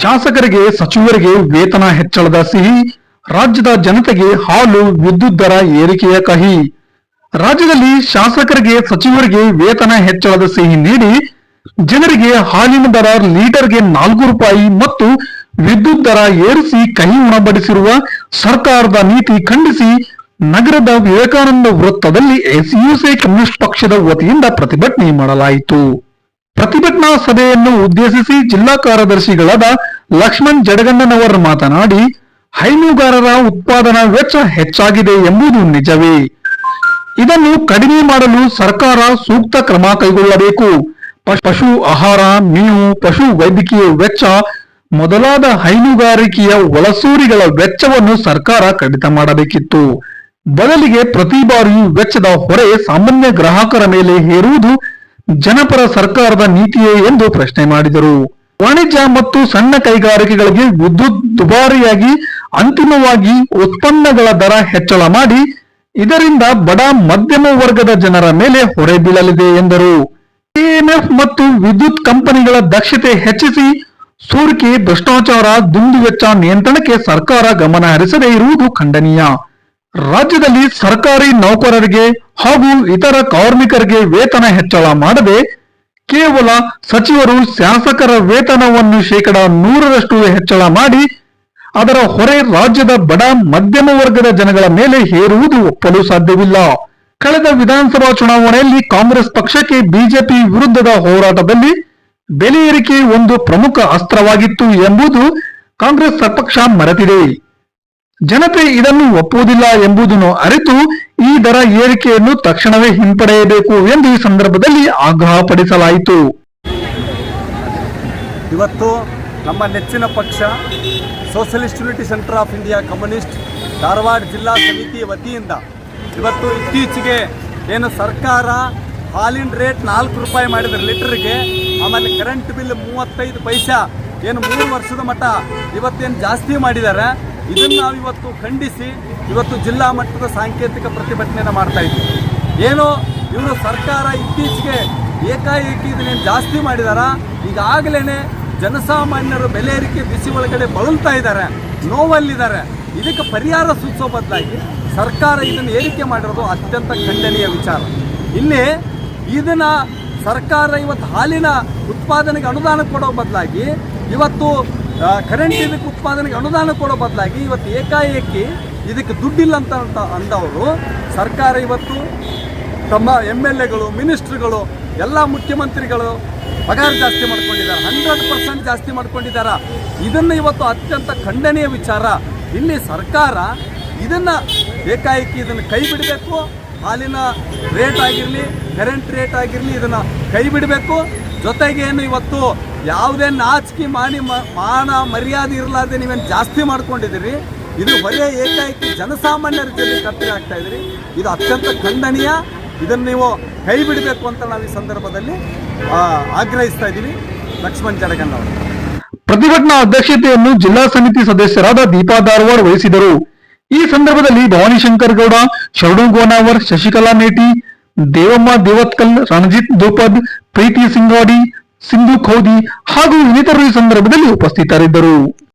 ಶಾಸಕರಿಗೆ, ಸಚಿವರಿಗೆ ವೇತನ ಹೆಚ್ಚಳದ ಸಿಹಿ, ರಾಜ್ಯದ ಜನತೆಗೆ ಹಾಲು, ವಿದ್ಯುತ್ ದರ ಏರಿಕೆಯ ಕಹಿ. ರಾಜ್ಯದಲ್ಲಿ ಶಾಸಕರಿಗೆ, ಸಚಿವರಿಗೆ ವೇತನ ಹೆಚ್ಚಳದ ಸಿಹಿ ನೀಡಿ ಜನರಿಗೆ ಹಾಲಿನ ದರ ಲೀಟರ್ಗೆ ನಾಲ್ಕು ರೂಪಾಯಿ ಮತ್ತು ವಿದ್ಯುತ್ ದರ ಏರಿಸಿ ಕಹಿ ಉಣಬಡಿಸಿರುವ ಸರ್ಕಾರದ ನೀತಿ ಖಂಡಿಸಿ ನಗರದ ವಿವೇಕಾನಂದ ವೃತ್ತದಲ್ಲಿ ಎಸ್ಯುಸಿ ಕಮ್ಯುನಿಸ್ಟ್ ಪಕ್ಷದ ವತಿಯಿಂದ ಪ್ರತಿಭಟನೆ ಮಾಡಲಾಯಿತು. ಪ್ರತಿಭಟನಾ ಸಭೆಯನ್ನು ಉದ್ದೇಶಿಸಿ ಜಿಲ್ಲಾ ಕಾರ್ಯದರ್ಶಿಗಳಾದ ಲಕ್ಷ್ಮಣ್ ಜಡಗಣ್ಣನವರು ಮಾತನಾಡಿ, ಹೈನುಗಾರರ ಉತ್ಪಾದನಾ ವೆಚ್ಚ ಹೆಚ್ಚಾಗಿದೆ ಎಂಬುದು ನಿಜವೇ. ಇದನ್ನು ಕಡಿಮೆ ಮಾಡಲು ಸರ್ಕಾರ ಸೂಕ್ತ ಕ್ರಮ ಕೈಗೊಳ್ಳಬೇಕು. ಪಶು- ಆಹಾರ, ಮೀನು, ಪಶು ವೈದ್ಯಕೀಯ ವೆಚ್ಚ, ಮೊದಲಾದ ಹೈನುಗಾರಿಕೆಯ ಒಳಸೂರಿಗಳ ವೆಚ್ಚವನ್ನು ಸರ್ಕಾರ ಕಡಿತ ಮಾಡಬೇಕಿತ್ತು. ಬದಲಿಗೆ ಪ್ರತಿ ಬಾರಿಯೂ ವೆಚ್ಚದ ಹೊರೆ ಸಾಮಾನ್ಯ ಗ್ರಾಹಕರ ಮೇಲೆ ಹೇರುವುದು ಜನಪರ ಸರ್ಕಾರದ ನೀತಿಯೇ ಎಂದು ಪ್ರಶ್ನೆ ಮಾಡಿದರು. ವಾಣಿಜ್ಯ ಮತ್ತು ಸಣ್ಣ ಕೈಗಾರಿಕೆಗಳಿಗೆ ವಿದ್ಯುತ್ ದುಬಾರಿಯಾಗಿ ಅಂತಿಮವಾಗಿ ಉತ್ಪನ್ನಗಳ ದರ ಹೆಚ್ಚಳ ಮಾಡಿ, ಇದರಿಂದ ಬಡ ಮಧ್ಯಮ ವರ್ಗದ ಜನರ ಮೇಲೆ ಹೊರೆ ಬೀಳಲಿದೆ ಎಂದರು. ಎಎಂಎಫ್ ಮತ್ತು ವಿದ್ಯುತ್ ಕಂಪನಿಗಳ ದಕ್ಷತೆ ಹೆಚ್ಚಿಸಿ ಸೋರಿಕೆ, ಭ್ರಷ್ಟಾಚಾರ ದುಂದು ವೆಚ್ಚ ನಿಯಂತ್ರಣಕ್ಕೆ ಸರ್ಕಾರ ಗಮನ ಹರಿಸದೇ ಇರುವುದು ಖಂಡನೀಯ. ರಾಜ್ಯದಲ್ಲಿ ಸರ್ಕಾರಿ ನೌಕರರಿಗೆ ಹಾಗೂ ಇತರ ಕಾರ್ಮಿಕರಿಗೆ ವೇತನ ಹೆಚ್ಚಳ ಮಾಡದೆ ಕೇವಲ ಸಚಿವರು ಶಾಸಕರ ವೇತನವನ್ನು ಶೇಕಡ ನೂರರಷ್ಟು ಹೆಚ್ಚಳ ಮಾಡಿ ಅದರ ಹೊರೆ ರಾಜ್ಯದ ಬಡ ಮಧ್ಯಮ ವರ್ಗದ ಜನಗಳ ಮೇಲೆ ಹೇರುವುದು ಒಪ್ಪಲು ಸಾಧ್ಯವಿಲ್ಲ. ಕಳೆದ ವಿಧಾನಸಭಾ ಚುನಾವಣೆಯಲ್ಲಿ ಕಾಂಗ್ರೆಸ್ ಪಕ್ಷಕ್ಕೆ ಬಿಜೆಪಿ ವಿರುದ್ಧದ ಹೋರಾಟದಲ್ಲಿ ಬೆಲೆ ಏರಿಕೆ ಒಂದು ಪ್ರಮುಖ ಅಸ್ತ್ರವಾಗಿತ್ತು ಎಂಬುದು ಕಾಂಗ್ರೆಸ್ ಸಪಕ್ಷ ಮರೆತಿದೆ. ಜನತೆ ಇದನ್ನು ಒಪ್ಪುವುದಿಲ್ಲ ಎಂಬುದನ್ನು ಅರಿತು ಈ ದರ ಏರಿಕೆಯನ್ನು ತಕ್ಷಣವೇ ಹಿಂಪಡೆಯಬೇಕು ಎಂದು ಈ ಸಂದರ್ಭದಲ್ಲಿ ಆಗ್ರಹಪಡಿಸಲಾಯಿತು ಇವತ್ತು ನಮ್ಮ ನೆಚ್ಚಿನ ಪಕ್ಷ socialist unity centre of India communist Dharwad ಜಿಲ್ಲಾ ಸಮಿತಿ ವತಿಯಿಂದ ಇವತ್ತು ಇತ್ತೀಚೆಗೆ ಏನು ಸರ್ಕಾರ ಹಾಲಿನ ರೇಟ್ ನಾಲ್ಕು ರೂಪಾಯಿ ಮಾಡಿದ್ರೆ ಲೀಟರ್ಗೆ, ಆಮೇಲೆ ಕರೆಂಟ್ ಬಿಲ್ ಮೂವತ್ತೈದು ಪೈಸಾ, ಏನು ಮೂರು ವರ್ಷದ ಮಟ್ಟ ಇವತ್ತೇನು ಜಾಸ್ತಿ ಮಾಡಿದ್ದಾರೆ ಇದನ್ನು ನಾವು ಇವತ್ತು ಖಂಡಿಸಿ ಇವತ್ತು ಜಿಲ್ಲಾ ಮಟ್ಟದ ಸಾಂಕೇತಿಕ ಪ್ರತಿಭಟನೆಯನ್ನು ಮಾಡ್ತಾ ಇದ್ದೀವಿ. ಏನು ಇವರು ಸರ್ಕಾರ ಇತ್ತೀಚೆಗೆ ಏಕಾಏಕಿ ಇದನ್ನೇನು ಜಾಸ್ತಿ ಮಾಡಿದಾರ? ಈಗಾಗಲೇ ಜನಸಾಮಾನ್ಯರು ಬೆಲೆ ಏರಿಕೆ ಬಿಸಿ ಒಳಗಡೆ ಬಳಲ್ತಾ ಇದ್ದಾರೆ, ನೋವಲ್ಲಿದ್ದಾರೆ. ಇದಕ್ಕೆ ಪರಿಹಾರ ಸೂಚಿಸೋ ಬದಲಾಗಿ ಸರ್ಕಾರ ಇದನ್ನು ಏರಿಕೆ ಮಾಡಿರೋದು ಅತ್ಯಂತ ಖಂಡನೀಯ ವಿಚಾರ. ಇಲ್ಲಿ ಇದನ್ನು ಸರ್ಕಾರ ಇವತ್ತು ಹಾಲಿನ ಉತ್ಪಾದನೆಗೆ ಅನುದಾನ ಕೊಡೋ ಬದಲಾಗಿ ಇವತ್ತು ಕರೆಂಟ್ ಇದಕ್ಕೆ ಉತ್ಪಾದನೆಗೆ ಅನುದಾನ ಕೊಡೋ ಬದಲಾಗಿ ಇವತ್ತು ಏಕಾಏಕಿ ಇದಕ್ಕೆ ದುಡ್ಡಿಲ್ಲ ಅಂತ ಅಂತ ಅಂದವರು, ಸರ್ಕಾರ ಇವತ್ತು ತಮ್ಮ ಎಂ ಎಲ್ ಎಗಳು, ಮಿನಿಸ್ಟ್ರುಗಳು, ಎಲ್ಲ ಮುಖ್ಯಮಂತ್ರಿಗಳು ಪಗಾರ ಜಾಸ್ತಿ ಮಾಡ್ಕೊಂಡಿದ್ದಾರೆ, ಹಂಡ್ರೆಡ್ ಪರ್ಸೆಂಟ್ ಜಾಸ್ತಿ ಮಾಡ್ಕೊಂಡಿದ್ದಾರೆ. ಇದನ್ನು ಇವತ್ತು ಅತ್ಯಂತ ಖಂಡನೀಯ ವಿಚಾರ. ಇಲ್ಲಿ ಸರ್ಕಾರ ಇದನ್ನು ಏಕಾಏಕಿ ಇದನ್ನು ಕೈ ಬಿಡಬೇಕು. ಹಾಲಿನ ರೇಟ್ ಆಗಿರಲಿ ಕರೆಂಟ್ ರೇಟ್ ಆಗಿರಲಿ ಇದನ್ನು ಕೈ ಬಿಡಬೇಕು. ಜೊತೆಗೇನು ಇವತ್ತು ಯಾವುದೇ ನಾಚಿಕೆ ಮಾಡಿ ಮಾನ ಮರ್ಯಾದೆ ಇರಲಾರ್ದೆ ನೀವೇನು ಜಾಸ್ತಿ ಮಾಡ್ಕೊಂಡಿದ್ದೀರಿ? ಇದು ಹೊರೆ ಏಕಾಏಕಿ ಜನಸಾಮಾನ್ಯರ ಜೊತೆ ಕತ್ತರಿ ಆಗ್ತಾ ಇದ್ರಿ ಇದು ಅತ್ಯಂತ ಖಂಡನೀಯ. ಇದನ್ನು ನೀವು ಕೈ ಬಿಡಬೇಕು ಅಂತ ನಾವು ಈ ಸಂದರ್ಭದಲ್ಲಿ ಆಗ್ರಹಿಸ್ತಾ ಇದ್ದೀವಿ. ಲಕ್ಷ್ಮಣ್ ಜಡಗನ್ ಅವರು. ಪ್ರತಿಭಟನಾ ಅಧ್ಯಕ್ಷತೆಯನ್ನು ಜಿಲ್ಲಾ ಸಮಿತಿ ಸದಸ್ಯರಾದ ದೀಪಾ ಧಾರವಾಡ್ ವಹಿಸಿದರು. ಈ ಸಂದರ್ಭದಲ್ಲಿ ಭವಾನಿಶಂಕರ್ ಗೌಡ ಶರಣು ಗೋನಾವರ್, ಶಶಿಕಲಾ ಮೇಟಿ, ದೇವಮ್ಮ ದೇವತ್ಕಲ್, ರಣಜಿತ್ ದೋಪದ್ ಪ್ರೀತಿ ಸಿಂಗಾಡಿ ಸಿಂಧು ಖೋದಿ ಹಾಗೂ ಇನ್ನಿತರರು ಈ ಸಂದರ್ಭದಲ್ಲಿ ಉಪಸ್ಥಿತರಿದ್ದರು.